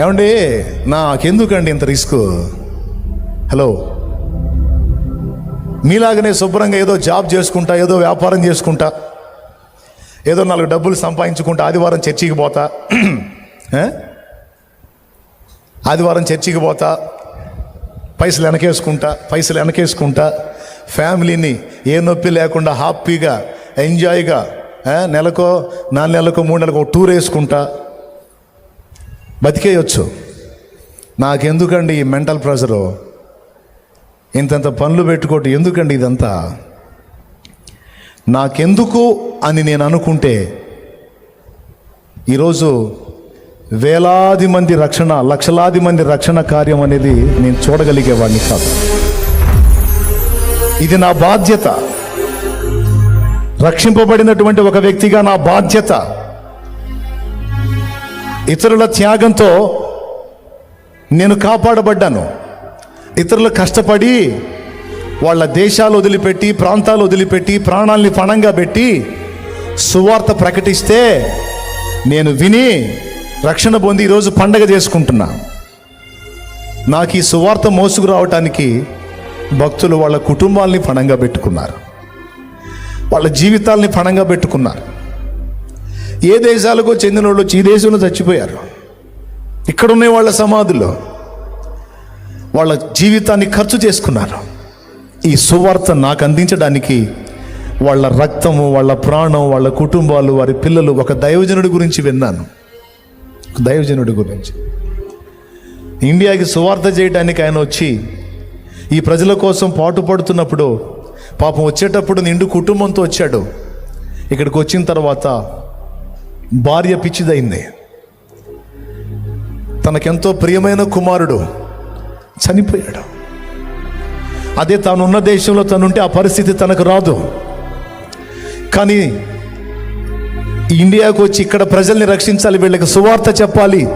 ఏమండి? నాకెందుకండి ఇంత risk? Hello. మీలాగనే శుభ్రంగా ఏదో జాబ్ చేసుకుంటా ఏదో వ్యాపారం చేసుకుంటా ఏదో నాలుగు డబ్బులు సంపాదించుకుంటా ఆదివారం చర్చికి పోతా ఆదివారం చర్చికి పోతా పైసలు వెనకేసుకుంటా పైసలు వెనకేసుకుంటా ఫ్యామిలీని ఏ నొప్పి లేకుండా హ్యాపీగా ఎంజాయ్గా నెలకో నాలుగు నెలకో మూడు నెలకో టూర్ వేసుకుంటా బతికేయచ్చు. నాకెందుకండి ఈ మెంటల్ ప్రెషరు? ఇంతంత పనులు పెట్టుకోవటం ఎందుకండి ఇదంతా? నాకెందుకు అని నేను అనుకుంటే ఈరోజు వేలాది మంది రక్షణ లక్షలాది మంది రక్షణ కార్యం అనేది నేను చూడగలిగేవాడిని కాదు. ఇది నా బాధ్యత. రక్షింపబడినటువంటి ఒక వ్యక్తిగా నా బాధ్యత. ఇతరుల త్యాగంతో నేను కాపాడబడ్డాను. ఇతరులు కష్టపడి వాళ్ళ దేశాలు వదిలిపెట్టి ప్రాంతాలు వదిలిపెట్టి ప్రాణాల్ని పణంగా పెట్టి సువార్త ప్రకటిస్తే నేను విని రక్షణ పొంది ఈరోజు పండగ చేసుకుంటున్నా. నాకు ఈ సువార్త మోసుకురావటానికి భక్తులు వాళ్ళ కుటుంబాల్ని పణంగా పెట్టుకున్నారు. వాళ్ళ జీవితాల్ని పణంగా పెట్టుకున్నారు. ఏ దేశాలకో చెందిన వాళ్ళు వచ్చి ఈ దేశంలో చచ్చిపోయారు. ఇక్కడున్న వాళ్ళ సమాధిలో వాళ్ళ జీవితాన్ని ఖర్చు చేసుకున్నారు. ఈ సువార్త నాకు అందించడానికి వాళ్ళ రక్తము వాళ్ళ ప్రాణం వాళ్ళ కుటుంబాలు వారి పిల్లలు ఒక దైవజనుడి గురించి విన్నాను. ఒక దైవజనుడి గురించి. ఇండియాకి సువార్త చేయడానికి ఆయన వచ్చి ఈ ప్రజల కోసం పాటుపడుతున్నప్పుడు పాపం వచ్చేటప్పుడు నిండు కుటుంబంతో వచ్చాడు. ఇక్కడికి వచ్చిన తర్వాత భార్య పిచ్చిదైంది. తనకెంతో ప్రియమైన కుమారుడు చనిపోయాడు. అదే తానున్న దేశంలో తనుంటే ఆ పరిస్థితి తనకు రాదు. కానీ ఇండియాకు వచ్చి ఇక్కడ ప్రజల్ని రక్షించాలి వీళ్ళకి సువార్త చెప్పాలి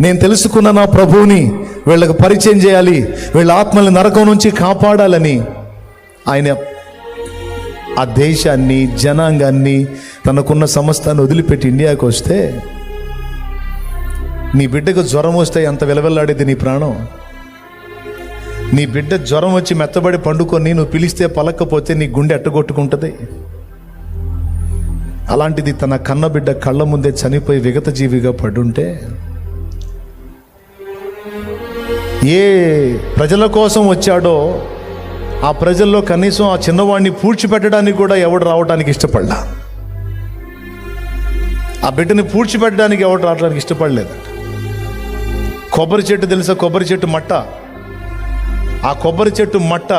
నేను తెలుసుకున్న నా ప్రభువుని వీళ్ళకి పరిచయం చేయాలి వీళ్ళ ఆత్మల్ని నరకం నుంచి కాపాడాలని ఆయన ఆ దేశాన్ని జనాంగాన్ని తనకున్న సమస్తాన్ని వదిలిపెట్టి ఇండియాకు వస్తే నీ బిడ్డకు జ్వరం వస్తే ఎంత విలవెల్లాడేది నీ ప్రాణం? నీ బిడ్డ జ్వరం వచ్చి మెత్తబడి పండుకొని నువ్వు పిలిస్తే పలకపోతే నీ గుండె అట్టగొట్టుకుంటుంది. అలాంటిది తన కన్న బిడ్డ కళ్ళ ముందే చనిపోయి విగత జీవిగా పడుంటే ఏ ప్రజల కోసం వచ్చాడో ఆ ప్రజల్లో కనీసం ఆ చిన్నవాడిని పూడ్చిపెట్టడానికి కూడా ఎవడు రావడానికి ఇష్టపడ్డా ఆ బిడ్డని పూడ్చిపెట్టడానికి ఎవరు రావడానికి ఇష్టపడలేదట కొబ్బరి చెట్టు తెలుసా? కొబ్బరి చెట్టు మట్ట. ఆ కొబ్బరి చెట్టు మట్ట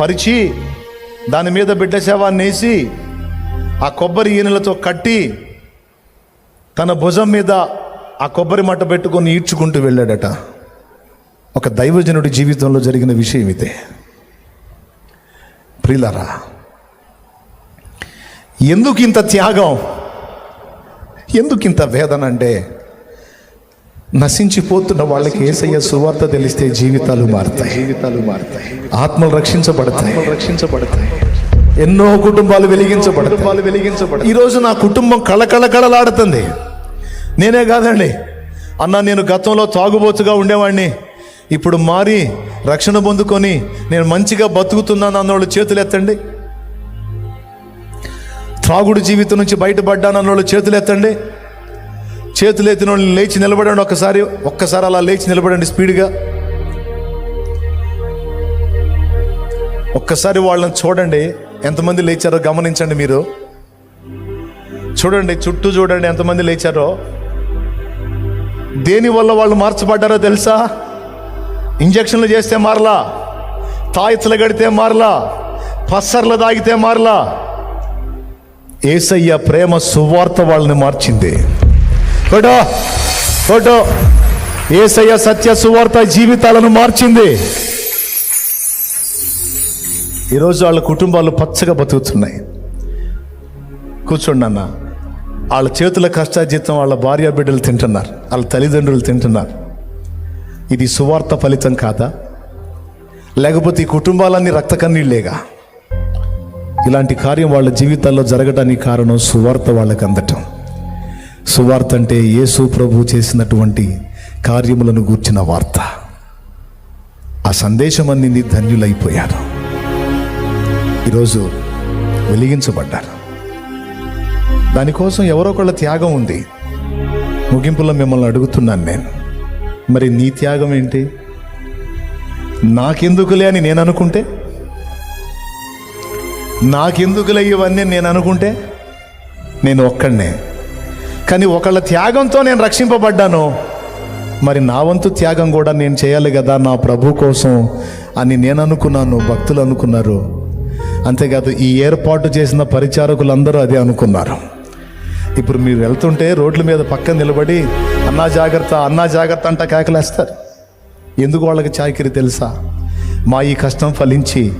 పరిచి దాని మీద బిడ్డ శవాన్ని వేసి ఆ కొబ్బరి ఈనెలతో కట్టి తన భుజం మీద ఆ కొబ్బరి మట్ట పెట్టుకొని ఈడ్చుకుంటూ వెళ్ళాడట. ఒక దైవజనుడి జీవితంలో జరిగిన విషయం ఇదే. ప్రిలరా ఎందుకు ఇంత త్యాగం? ఎందుకు ఇంత వేదన అంటే నశించిపోతున్న వాళ్ళకి ఏసయ్య సువార్త తెలిస్తే జీవితాలు మారుతాయి. జీవితాలు మారుతాయి. ఆత్మలు రక్షించబడతాయి. రక్షించబడతాయి. ఎన్నో కుటుంబాలు వెలిగించబడతాయి. కుటుంబాలు వెలిగించబడతాయి. ఈరోజు నా కుటుంబం కళకళ కళలాడుతుంది నేనే కాదండి. అన్న నేను గతంలో తాగుబోతుగా ఉండేవాడిని ఇప్పుడు మారి రక్షణ పొందుకొని నేను మంచిగా బతుకుతున్నాను అన్నోళ్ళు చేతులు ఎత్తండి త్రాగుడు జీవితం నుంచి బయటపడ్డానన్న వాళ్ళు చేతులు ఎత్తండి. చేతులు ఎత్తిన వాళ్ళు లేచి నిలబడండి ఒక్కసారి ఒక్కసారి అలా లేచి నిలబడండి స్పీడ్గా. ఒక్కసారి వాళ్ళని చూడండి. ఎంతమంది లేచారో గమనించండి మీరు. చూడండి చుట్టూ చూడండి ఎంతమంది లేచారో. దేని వల్ల వాళ్ళు మార్చబడ్డారో తెలుసా? ఇంజక్షన్లు చేస్తే మారలా. తాయిత్తులు గడితే మారలా. పస్సర్లు తాగితే మారలా. ఏసయ్య ప్రేమ సువార్త వాళ్ళని మార్చింది. ఫోటో ఫోటో ఏసయ్య సత్య సువార్త జీవితాలను మార్చింది. ఈరోజు వాళ్ళ కుటుంబాలు పచ్చగా బతుకుతున్నాయి. కూర్చోండి అన్న. వాళ్ళ చేతుల కష్టాజీతం వాళ్ళ భార్య బిడ్డలు తింటున్నారు. వాళ్ళ తల్లిదండ్రులు తింటున్నారు. ఇది సువార్త ఫలితం కాదా? లేకపోతే ఈ కుటుంబాలన్నీ రక్త కన్నీళ్ళేగా ఇలాంటి కార్యం వాళ్ళ జీవితాల్లో జరగడానికి కారణం సువార్త వాళ్ళకి అందటం సువార్త అంటే యేసు ప్రభు చేసినటువంటి కార్యములను గూర్చిన వార్త. ఆ సందేశం అందింది ధన్యులైపోయారు. ఈరోజు వెలిగించబడ్డారు. దానికోసం ఎవరో ఒకళ్ళ త్యాగం ఉంది? ముగింపులో మిమ్మల్ని అడుగుతున్నాను నేను. మరి నీ త్యాగం ఏంటి? నాకెందుకులే అని నేను అనుకుంటే నాకెందుకులే ఇవన్నీ నేను అనుకుంటే? నేను ఒక్కడనే. కానీ ఒకళ్ళ త్యాగంతో నేను రక్షింపబడ్డాను. మరి నా వంతు త్యాగం కూడా నేను చేయాలి కదా నా ప్రభు కోసం అని నేను అనుకున్నాను భక్తులు అనుకున్నారు. అంతేకాదు ఈ ఏర్పాటు చేసిన పరిచారకులందరూ అదే అనుకున్నారు. ఇప్పుడు మీరు వెళ్తుంటే రోడ్ల మీద పక్కన నిలబడి అన్నా జాగ్రత్త అన్నా జాగ్రత్త అంట కేకలేస్తారు. ఎందుకు వాళ్ళకి చాకిరి తెలుసా? మా ఈ కష్టం ఫలించి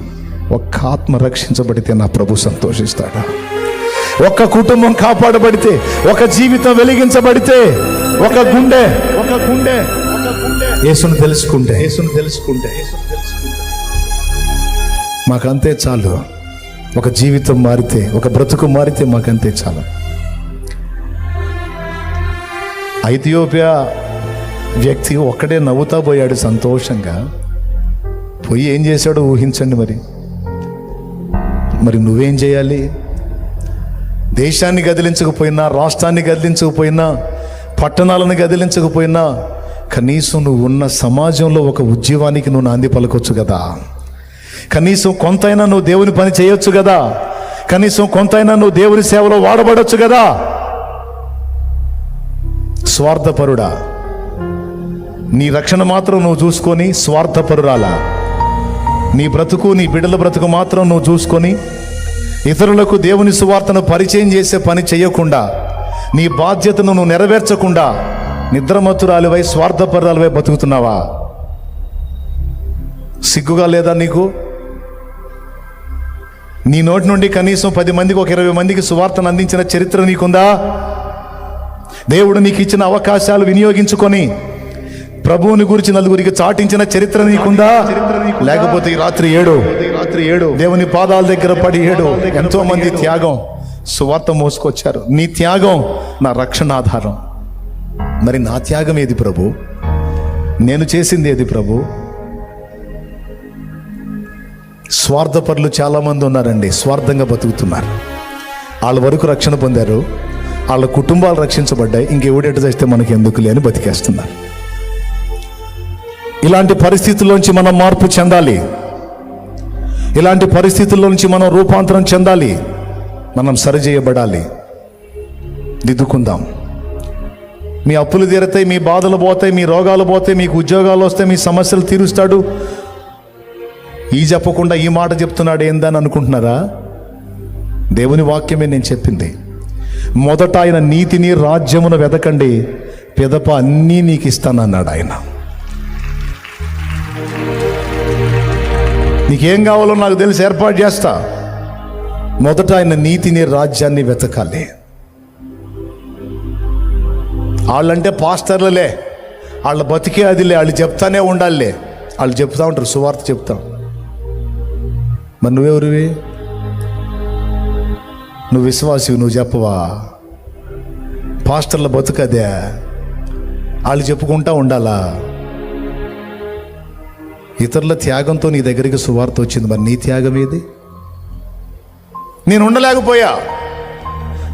ఒక్క ఆత్మ రక్షించబడితే నా ప్రభు సంతోషిస్తాడు? ఒక్క కుటుంబం కాపాడబడితే ఒక జీవితం వెలిగించబడితే ఒక గుండె ఒక గుండె యేసును తెలుసుకుంటే. యేసును తెలుసుకుంటే. మాకంతే చాలు. ఒక జీవితం మారితే ఒక బ్రతుకు మారితే మాకంతే చాలు. ఐథియోపియా వ్యక్తి ఒక్కడే నవ్వుతా పోయాడు సంతోషంగా. పోయి ఏం చేశాడో ఊహించండి మరి. మరి నువ్వేం చేయాలి? దేశాన్ని గదిలించకపోయినా రాష్ట్రాన్ని గదిలించకపోయినా పట్టణాలను గదిలించకపోయినా కనీసం నువ్వు ఉన్న సమాజంలో ఒక ఉద్యమానికి నువ్వు నాంది పలకొచ్చు కదా? కనీసం కొంతైనా నువ్వు దేవుని పని చేయొచ్చు కదా? కనీసం కొంతైనా నువ్వు దేవుని సేవలో వాడబడొచ్చు కదా? స్వార్థపరుడా నీ రక్షణ మాత్రం నువ్వు చూసుకొని స్వార్థపరురాలా? నీ బ్రతుకు నీ బిడ్డల బ్రతుకు మాత్రం నువ్వు చూసుకొని ఇతరులకు దేవుని సువార్తను పరిచయం చేసే పని చేయకుండా నీ బాధ్యతను నువ్వు నెరవేర్చకుండా నిద్రమత్తురాలివై స్వార్థపరాలవై బతుకుతున్నావా? సిగ్గుగా లేదా నీకు? నీ నోటి నుండి కనీసం పది మందికి ఒక ఇరవై మందికి సువార్తను అందించిన చరిత్ర నీకుందా? దేవుడు నీకు ఇచ్చిన అవకాశాలు వినియోగించుకొని ప్రభువుని గురించి నలుగురికి చాటించిన చరిత్ర నీకుందా? లేకపోతే ఈ రాత్రి ఏడు. రాత్రి ఏడు దేవుని పాదాల దగ్గర పడి ఏడు. ఎంతో మంది త్యాగం సువార్త మోసుకొచ్చారు. నీ త్యాగం నా రక్షణ ఆధారం మరి నా త్యాగం ఏది ప్రభు? నేను చేసింది ఏది ప్రభు? స్వార్థపరులు చాలామంది ఉన్నారండి. స్వార్థంగా బతుకుతున్నారు. వాళ్ళ వరకు రక్షణ పొందారు. వాళ్ళ కుటుంబాలు రక్షించబడ్డాయి. ఇంకెవడెటు చేస్తే మనకి ఎందుకు లేని బతికేస్తున్నారు. ఇలాంటి పరిస్థితుల్లోంచి మనం మార్పు చెందాలి. ఇలాంటి పరిస్థితుల్లోంచి మనం రూపాంతరం చెందాలి. మనం సరిచేయబడాలి. దిద్దుకుందాం. మీ అప్పులు తీరతాయి మీ బాధలు పోతాయి మీ రోగాలు పోతాయి మీకు ఉద్యోగాలు వస్తాయి మీ సమస్యలు తీరుస్తాడు. ఈ చెప్పకుండా ఈ మాట చెప్తున్నాడు ఏందని అనుకుంటున్నారా? దేవుని వాక్యమే నేను చెప్పింది. మొదట ఆయన నీతిని రాజ్యమును వెదకండి. పెదప అన్నీ నీకు ఇస్తానన్నాడు ఆయన. నీకేం కావాలో నాకు తెలిసి ఏర్పాటు చేస్తా. మొదట ఆయన నీతిని రాజ్యాన్ని వెతకాలి. వాళ్ళంటే పాస్టర్లలే. వాళ్ళ బతికే అదిలే. వాళ్ళు చెప్తానే ఉండాలిలే. వాళ్ళు చెప్తా ఉంటారు సువార్త చెప్తాం. మరి నువ్వెవరివి? నువ్వు విశ్వాసివి నువ్వు చెప్పవా? పాస్టర్ల బతుకదే. వాళ్ళు చెప్పుకుంటా ఉండాలా? ఇతరుల త్యాగంతో నీ దగ్గరికి సువార్త వచ్చింది. మరి నీ త్యాగం ఏది? నేను ఉండలేకపోయా.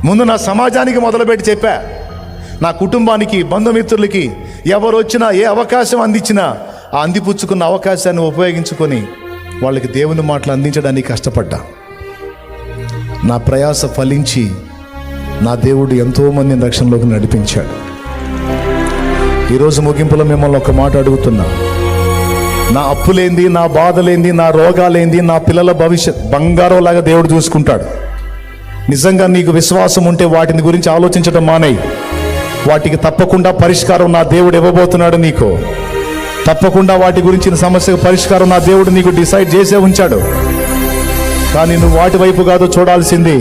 ముందు నా సమాజానికి మొదలుపెట్టి చెప్పా. నా కుటుంబానికి బంధుమిత్రులకి ఎవరు వచ్చినా ఏ అవకాశం అందించినా ఆ అందిపుచ్చుకున్న అవకాశాన్ని ఉపయోగించుకొని వాళ్ళకి దేవుని మాటలు అందించడానికి కష్టపడ్డా. నా ప్రయాస ఫలించి నా దేవుడు ఎంతోమందిని రక్షణలోకి నడిపించాడు. ఈరోజు ముగింపులో మిమ్మల్ని ఒక మాట అడుగుతున్నా. నా అప్పులేంది నా బాధలేంది నా రోగాలేంది నా పిల్లల భవిష్యత్ బంగారం లాగా దేవుడు చూసుకుంటాడు. నిజంగా నీకు విశ్వాసం ఉంటే వాటిని గురించి ఆలోచించడం మానేయి. వాటికి తప్పకుండా పరిష్కారం నా దేవుడు ఇవ్వబోతున్నాడు నీకు. తప్పకుండా వాటి గురించిన సమస్యకు పరిష్కారం నా దేవుడు నీకు డిసైడ్ చేసే ఉంచాడు. కానీ నువ్వు వాటి వైపు కాదు చూడాల్సింది.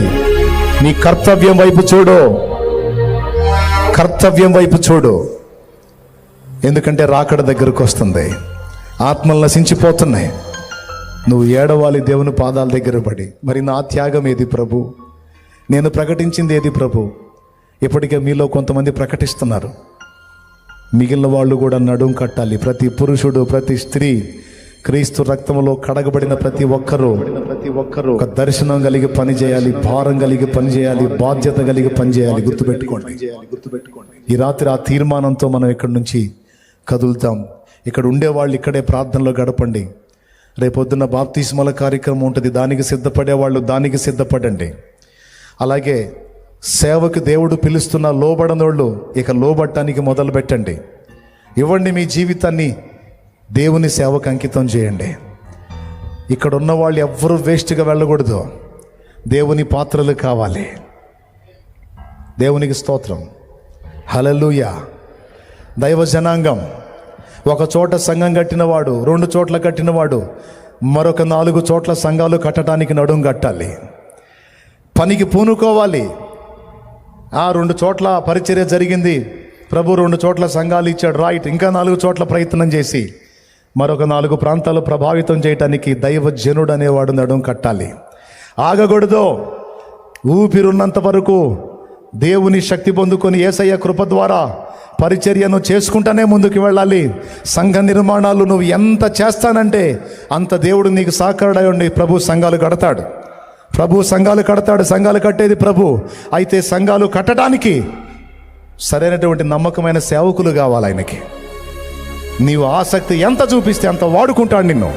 నీ కర్తవ్యం వైపు చూడు. కర్తవ్యం వైపు చూడు. ఎందుకంటే రాకడ దగ్గరకు వస్తుంది. ఆత్మలు నశించిపోతున్నాయి. నువ్వు ఏడవాలి దేవుని పాదాల దగ్గర పడి. మరి నా త్యాగం ఏది ప్రభు? నేను ప్రకటించింది ఏది ప్రభు? ఇప్పటికే మీలో కొంతమంది ప్రకటిస్తున్నారు. మిగిలిన వాళ్ళు కూడా నడుం కట్టాలి. ప్రతి పురుషుడు ప్రతి స్త్రీ క్రీస్తు రక్తంలో కడగబడిన ప్రతి ఒక్కరూ ప్రతి ఒక్కరూ ఒక దర్శనం కలిగి పని చేయాలి భారం కలిగి పని చేయాలి బాధ్యత కలిగి పని చేయాలి. గుర్తుపెట్టుకోండి గుర్తుపెట్టుకోండి. ఈ రాత్రి ఆ తీర్మానంతో మనం ఇక్కడి నుంచి కదులుతాం. ఇక్కడ ఉండేవాళ్ళు ఇక్కడే ప్రార్థనలో గడపండి. రేపొద్దున్న బాప్తిస్మల కార్యక్రమం ఉంటుంది. దానికి సిద్ధపడే వాళ్ళు దానికి సిద్ధపడండి. అలాగే సేవకు దేవుడు పిలుస్తున్న లోబడనోళ్ళు ఇక లోబట్టడానికి మొదలు పెట్టండి. ఇవ్వండి మీ జీవితాన్ని. దేవుని సేవకు అంకితం చేయండి. ఇక్కడ ఉన్న వాళ్ళు ఎవ్వరూ వేస్ట్గా వెళ్ళకూడదు. దేవుని పాత్రలు కావాలి. దేవునికి స్తోత్రం. హలలుయ దైవ జనాంగం. ఒక చోట సంఘం కట్టినవాడు రెండు చోట్ల కట్టినవాడు మరొక నాలుగు చోట్ల సంఘాలు కట్టడానికి నడుం కట్టాలి. పనికి పూనుకోవాలి. ఆ రెండు చోట్ల పరిచర్య జరిగింది. ప్రభు రెండు చోట్ల సంఘాలు ఇచ్చాడు. రైట్. ఇంకా నాలుగు చోట్ల ప్రయత్నం చేసి మరొక నాలుగు ప్రాంతాలు ప్రభావితం చేయటానికి దైవజనుడు అనేవాడు నడుం కట్టాలి. ఆగకూడదు. ఊపిరున్నంత వరకు దేవుని శక్తి పొందుకొని ఏసయ్య కృప ద్వారా పరిచర్యను చేసుకుంటానే ముందుకు వెళ్ళాలి. సంఘ నిర్మాణాలు నువ్వు ఎంత చేస్తానంటే అంత దేవుడు నీకు సహకారుడై ఉండి ప్రభు సంఘాలు కడతాడు. ప్రభు సంఘాలు కడతాడు సంఘాలు కట్టేది ప్రభు. అయితే సంఘాలు కట్టడానికి సరైనటువంటి నమ్మకమైన సేవకులు కావాలి ఆయనకి. నీవు ఆసక్తి ఎంత చూపిస్తే అంత వాడుకుంటాడు నిన్ను.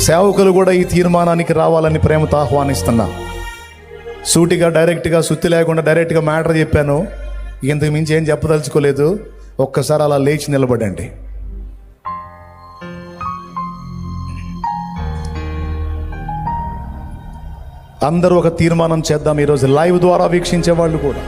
సేవకులు కూడా ఈ తీర్మానానికి రావాలని ప్రేమతో ఆహ్వానిస్తున్నా. సూటిగా డైరెక్ట్గా సుత్తి లేకుండా డైరెక్ట్గా మ్యాటర్ చెప్పాను. ఇంతకు మించి ఏం చెప్పదలుచుకోలేదు. ఒక్కసారి అలా లేచి నిలబడండి. అందరూ ఒక తీర్మానం చేద్దాం ఈరోజు లైవ్ ద్వారా వీక్షించే వాళ్ళు కూడా.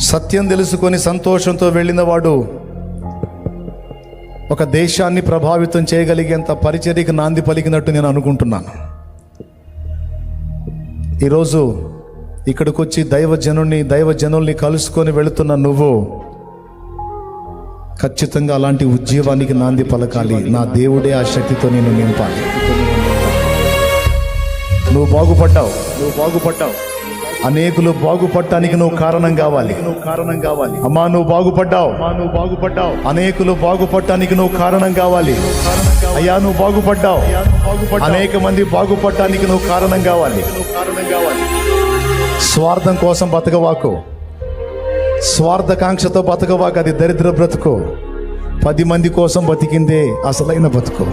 సత్యం తెలుసుకొని సంతోషంతో వెళ్ళిన వాడు ఒక దేశాన్ని ప్రభావితం చేయగలిగేంత పరిచర్యకు నాంది పలికినట్టు నేను అనుకుంటున్నాను. ఈరోజు ఇక్కడికి వచ్చి దైవజనుని దైవజనుల్ని కలుసుకొని వెళుతున్న నువ్వు ఖచ్చితంగా అలాంటి ఉద్యమానికి నాంది పలకాలి. నా దేవుడే ఆ శక్తితో నేను నింపాలి. నువ్వు బాగుపడ్డావు. నువ్వు బాగుపడ్డావు. అనేకులు బాగుపడటానికి నువ్వు కారణం కావాలి. నువ్వు కారణం కావాలి అమ్మా నువ్వు బాగుపడ్డావు. అమ్మా నువ్వు బాగుపడ్డావు అనేకులు బాగుపడటానికి నువ్వు కారణం కావాలి. అయ్యా నువ్వు బాగుపడ్డావు. అనేక మంది బాగుపడటానికి నువ్వు కారణం కావాలి కారణం కావాలి. స్వార్థం కోసం బతకవాకు. స్వార్థకాంక్షతో బతకవాకు. అది దరిద్ర బ్రతుకు. పది మంది కోసం బతికిందే అసలైన బతుకు.